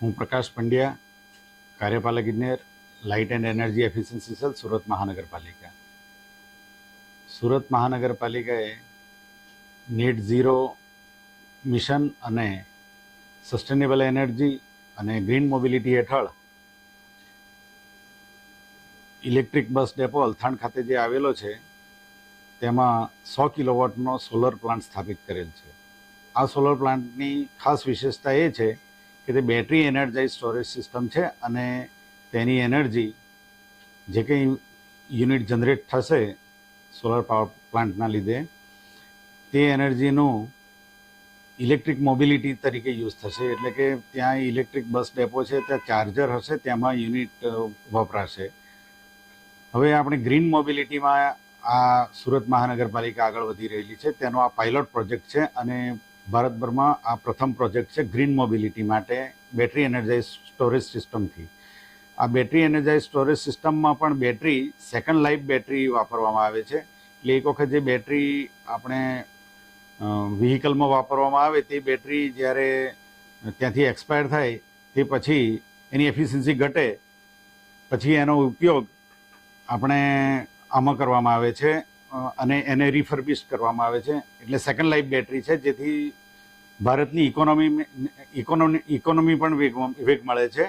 હું પ્રકાશ પંડ્યા, કાર્યપાલક ઇજનેર, light and energy efficiency cell, Surat મહાનગરપાલિકા. સુરત મહાનગરપાલિકાએ નેટ ઝીરો મિશન અને સસ્ટેનેબલ એનર્જી અને ગ્રીન મોબિલિટી હેઠળ ઇલેક્ટ્રિક બસ ડેપો અલથાણ ખાતે જે આવેલો છે, તેમાં સો કિલોવોટનો સોલર પ્લાન્ટ સ્થાપિત કરેલ છે. આ સોલર પ્લાન્ટની ખાસ વિશેષતા એ છે કે તે બેટરી એનર્જાઇઝ સ્ટોરેજ સિસ્ટમ છે અને તેની એનર્જી જે કંઈ યુનિટ જનરેટ થશે સોલર પાવર પ્લાન્ટના લીધે, તે એનર્જીનું ઇલેક્ટ્રિક મોબિલિટી તરીકે યુઝ થશે. એટલે કે ત્યાં ઇલેક્ટ્રિક બસ ડેપો છે, ત્યાં ચાર્જર હશે તેમાં યુનિટ વપરાશે. હવે આપણે ગ્રીન મોબિલિટીમાં આ સુરત મહાનગરપાલિકા આગળ વધી રહેલી છે. તેનો આ પાયલોટ પ્રોજેક્ટ છે અને ભારતભરમાં આ પ્રથમ પ્રોજેક્ટ છે ગ્રીન મોબિલિટી માટે બેટરી એનર્જાઇઝ સ્ટોરેજ સિસ્ટમથી. આ બેટરી એનર્જાઇઝ સ્ટોરેજ સિસ્ટમમાં પણ બેટરી સેકન્ડ લાઈફ બેટરી વાપરવામાં આવે છે. એટલે એક વખત જે બેટરી આપણે વ્હીકલમાં વાપરવામાં આવે તે બેટરી જ્યારે ત્યાંથી એક્સપાયર થાય તે પછી એની એફિશિયન્સી ઘટે, પછી એનો ઉપયોગ આપણે આમાં કરવામાં આવે છે અને એને રિફર્બિશ કરવામાં આવે છે. એટલે સેકન્ડ લાઈફ બેટરી છે જેથી ભારતની ઇકોનોમી ઇકોનોમી ઇકોનોમી પણ વેગ મળે છે.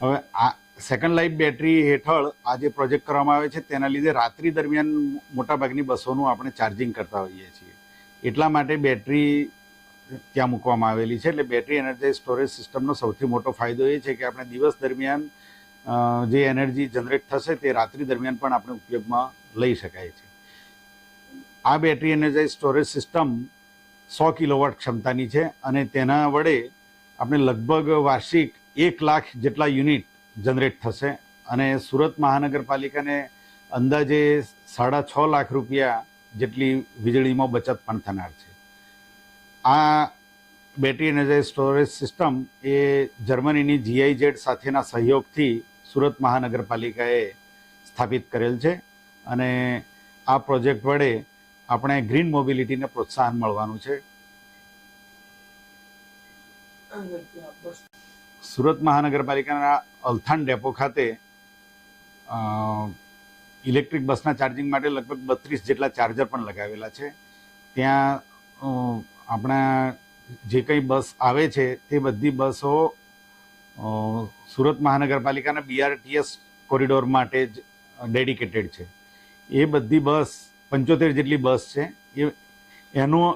હવે આ સેકન્ડ લાઈફ બેટરી હેઠળ આ જે પ્રોજેક્ટ કરવામાં આવે છે, તેના લીધે રાત્રિ દરમિયાન મોટાભાગની બસોનું આપણે ચાર્જિંગ કરતા હોઈએ છીએ. એટલા માટે બેટરી ત્યાં મૂકવામાં આવેલી છે. એટલે બેટરી એનર્જાઇઝ સ્ટોરેજ સિસ્ટમનો સૌથી મોટો ફાયદો એ છે કે આપણે દિવસ દરમિયાન જે એનર્જી જનરેટ થશે તે રાત્રિ દરમિયાન પણ આપણે ઉપયોગમાં લઈ શકાય છે. આ બેટરી એનર્જાઇઝ સ્ટોરેજ સિસ્ટમ સો કિલોવોટ ક્ષમતાની છે અને તેના વડે આપણે લગભગ વાર્ષિક એક લાખ જેટલા યુનિટ જનરેટ થશે. અને સુરત મહાનગરપાલિકાને અંદાજે સાડા છ લાખ રૂપિયા જેટલી વીજળીમાં બચત પણ થનાર છે. આ બેટરી એનર્જાઇઝ સ્ટોરેજ સિસ્ટમ એ જર્મનીની જીઆઈજેડ સાથેના સહયોગથી સુરત મહાનગરપાલિકાએ સ્થાપિત કરેલ છે. અને આ પ્રોજેક્ટ વડે આપણે ગ્રીન મોબિલિટીને પ્રોત્સાહન મળવાનું છે. સુરત મહાનગરપાલિકાના અલથાણ ડેપો ખાતે ઇલેક્ટ્રિક બસના ચાર્જિંગ માટે લગભગ બત્રીસ જેટલા ચાર્જર પણ લગાવેલા છે. ત્યાં આપણા જે કંઈ બસ આવે છે તે બધી બસો સુરત મહાનગરપાલિકાના બીઆરટીએસ કોરિડોર માટે જ ડેડિકેટેડ છે. એ બધી બસ પંચોતેર જેટલી બસ છે. એ, એનું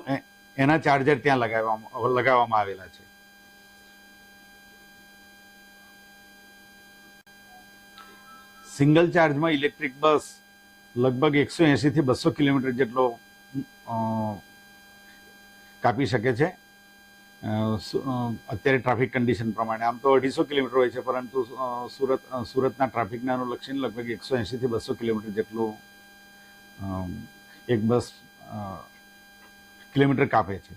એના ચાર્જર ત્યાં લગાવવામાં લગાવવામાં આવેલા છે. સિંગલ ચાર્જમાં ઇલેક્ટ્રિક બસ લગભગ એકસો એંશીથી બસો કિલોમીટર જેટલો કાપી શકે છે. અત્યારે ટ્રાફિક કન્ડિશન પ્રમાણે. આમ તો અઢીસો કિલોમીટર હોય છે, પરંતુ સુરત સુરતના ટ્રાફિકને અનુલક્ષીને લગભગ એકસો એંશીથી બસો કિલોમીટર જેટલું એક બસ કિલોમીટર કાપે છે.